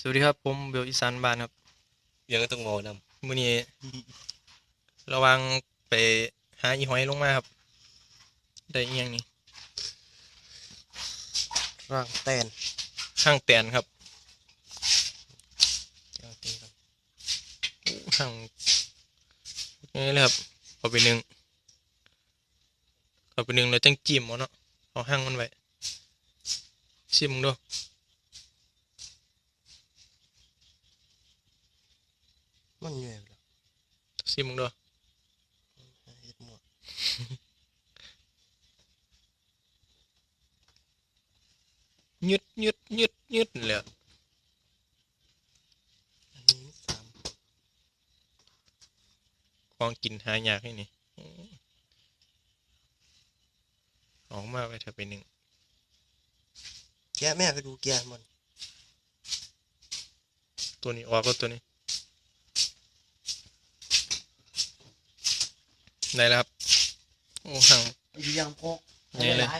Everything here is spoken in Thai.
สวัสดีครับ ผมเบลอีสานบ้านครับยังต้องโมนมื้อนี้ระวังไปหาอีหอยลงมาครับ ได้อีหยังนี่ร่างแตนห้างแตนครับร่างแตนครับห้างนี่เลยครับเอาไปหนึ่งเอาไปหนึ่งแล้วจังจิ้มเอาเนาะเอาห้างมันไว้ชิมมึงดู มันเหนื่อยแล้วชิมมึงดูเฮ็ดหมดยึดยึดยึดยึดเลยอันนี้สามของกินหายากให้นี่ออกมาไปเถอะไปหนึ่งแกะแม่ไปดูแกะมันตัวนี้ออกก็ตัวนี้ ได้แล้วครับ โอ้ห่างอยู่ยังพกใหญ่เลยหา